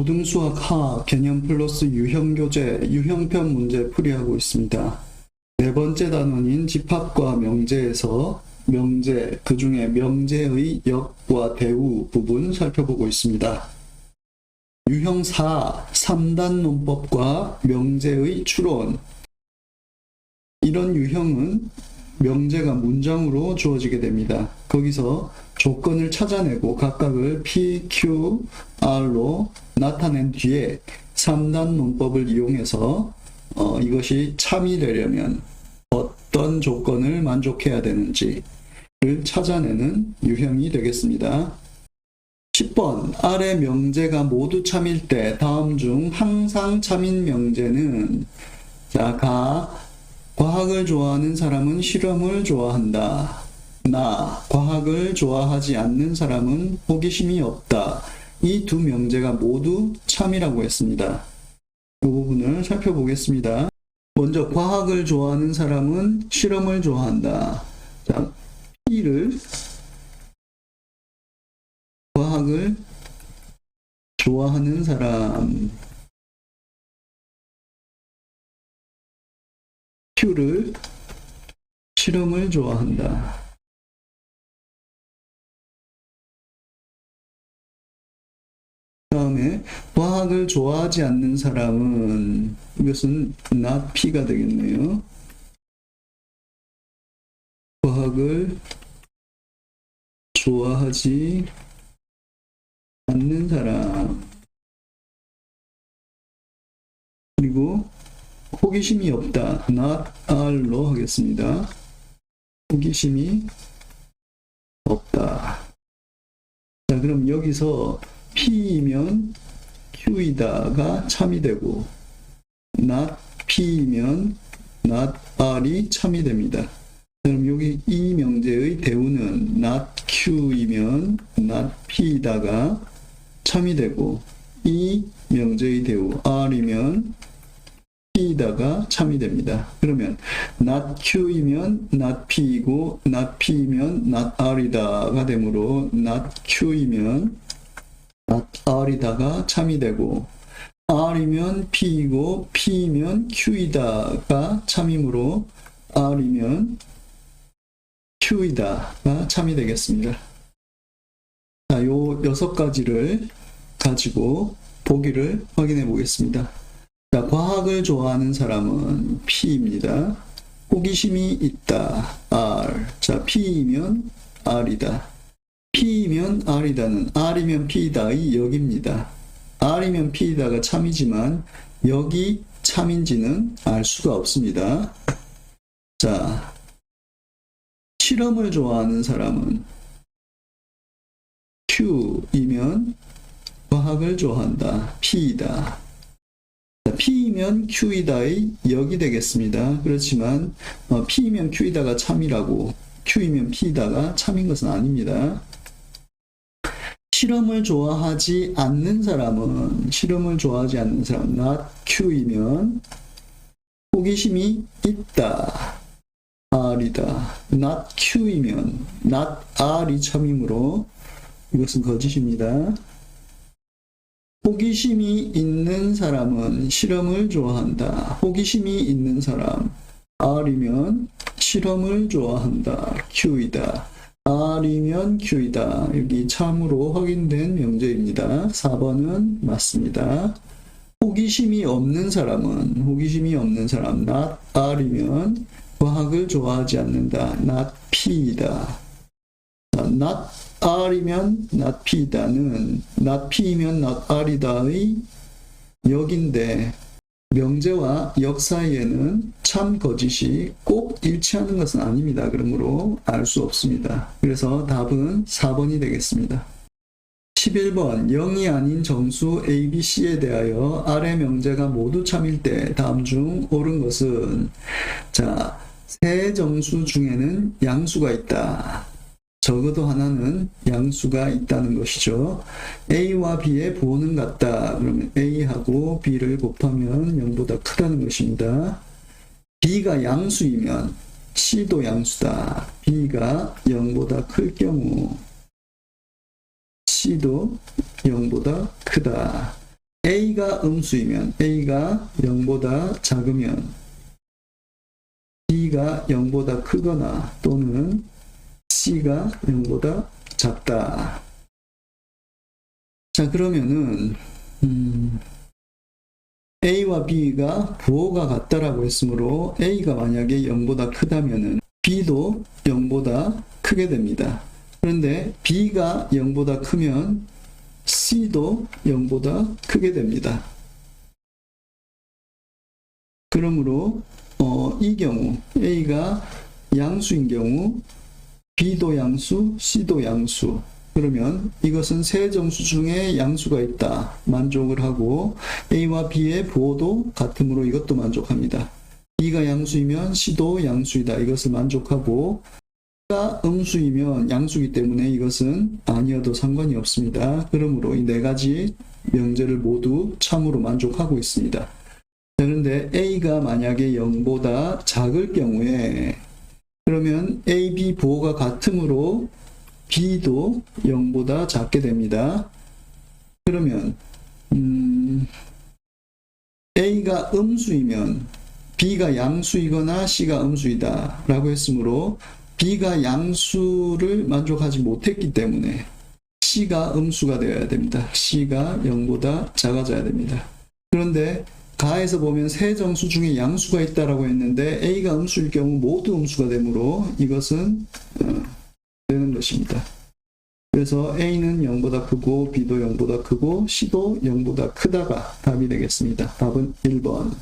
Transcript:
고등수학 하 개념 플러스 유형 교재 유형편 문제 풀이하고 있습니다. 네 번째 단원인 집합과 명제에서 명제 그 중에 명제의 역과 대우 부분 살펴보고 있습니다. 유형 4 3단 논법과 명제의 추론 이런 유형은 명제가 문장으로 주어지게 됩니다. 거기서 조건을 찾아내고 각각을 P, Q, R로 나타낸 뒤에 3단 논법을 이용해서 어, 이것이 참이 되려면 어떤 조건을 만족해야 되는지를 찾아내는 유형이 되겠습니다. 10번 아래 명제가 모두 참일 때 다음 중 항상 참인 명제는 자, 가 과학을 좋아하는 사람은 실험을 좋아한다. 나 과학을 좋아하지 않는 사람은 호기심이 없다. 이 두 명제가 모두 참이라고 했습니다. 이 부분을 살펴보겠습니다. 먼저 과학을 좋아하는 사람은 실험을 좋아한다. 자, P를 과학을 좋아하는 사람 Q를 실험을 좋아한다. 다음에 과학을 좋아하지 않는 사람은 이것은 not P가 되겠네요. 과학을 좋아하지 않는 사람 그리고 호기심이 없다. not R로 하겠습니다. 호기심이 없다. 자, 그럼 여기서 P이면 Q이다가 참이 되고 not P이면 not R이 참이 됩니다. 그럼 여기 이 명제의 대우는 not Q이면 not P이다가 참이 되고 이 명제의 대우 P이다가 참이 됩니다. 그러면 not Q이면 not P이고 not P이면 not R이다가 되므로 not Q이면 not R이다가 참이 되고 R이면 P이고 P이면 Q이다가 참이므로 R이면 Q이다가 참이 되겠습니다. 자, 요 여섯 가지를 가지고 보기를 확인해 보겠습니다. 자, 과학을 좋아하는 사람은 P입니다. 호기심이 있다. R. 자, P이면 R이다. P이면 R이다는 R이면 P이다의 역입니다. R이면 P이다가 참이지만 여기 참인지는 알 수가 없습니다. 자, 실험을 좋아하는 사람은 Q이면 과학을 좋아한다. P이다. 자, P이면 Q이다의 역이 되겠습니다. 그렇지만 어, P이면 Q이다가 참이라고 Q이면 P이다가 참인 것은 아닙니다. 실험을 좋아하지 않는 사람은 실험을 좋아하지 않는 사람 not Q이면 호기심이 있다. R이다. not Q이면 not R이 참이므로 이것은 거짓입니다. 호기심이 있는 사람은 실험을 좋아한다. 호기심이 있는 사람 R이면 실험을 좋아한다. Q이다. R이면 Q이다. 여기 참으로 확인된 명제입니다. 4번은 맞습니다. 호기심이 없는 사람은 호기심이 없는 사람 not R이면 과학을 좋아하지 않는다. not P이다. not R이면 not P이다는 not P이면 not R이다의 역인데 명제와 역 사이에는 참 거짓이 꼭 일치하는 것은 아닙니다. 그러므로 알 수 없습니다. 그래서 답은 4번이 되겠습니다. 11번 0이 아닌 정수 A, B, C에 대하여 아래 명제가 모두 참일 때 다음 중 옳은 것은 자, 세 정수 중에는 양수가 있다. 적어도 하나는 양수가 있다는 것이죠. A와 B의 부호는 같다. 그러면 A하고 B를 곱하면 0보다 크다는 것입니다. B가 양수이면 C도 양수다. B가 0보다 클 경우 C도 0보다 크다. A가 음수이면 A가 0보다 작으면 B가 0보다 크거나 또는 C가 0보다 작다. 자, 그러면은, 음, A와 B가 부호가 같다라고 했으므로 A가 만약에 0보다 크다면은 B도 0보다 크게 됩니다. 그런데 B가 0보다 크면 C도 0보다 크게 됩니다. 그러므로 어, 이 경우 A가 양수인 경우 B도 양수, C도 양수. 그러면 이것은 세 정수 중에 양수가 있다. 만족을 하고 A와 B의 부호도 같으므로 이것도 만족합니다. B가 양수이면 C도 양수이다. 이것을 만족하고 가 음수이면 양수이기 때문에 이것은 아니어도 상관이 없습니다. 그러므로 이 네 가지 명제를 모두 참으로 만족하고 있습니다. 자, 그런데 A가 만약에 0보다 작을 경우에 그러면 A, B 부호가 같으므로 B도 0보다 작게 됩니다. 그러면 음, A가 음수이면 B가 양수이거나 C가 음수이다 라고 했으므로 B가 양수를 만족하지 못했기 때문에 C가 음수가 되어야 됩니다. C가 0보다 작아져야 됩니다. 그런데 가에서 보면 세 정수 중에 양수가 있다라고 했는데 A가 음수일 경우 모두 음수가 되므로 이것은 어, 되는 것입니다. 그래서 A는 0보다 크고 B도 0보다 크고 C도 0보다 크다가 답이 되겠습니다. 답은 1번.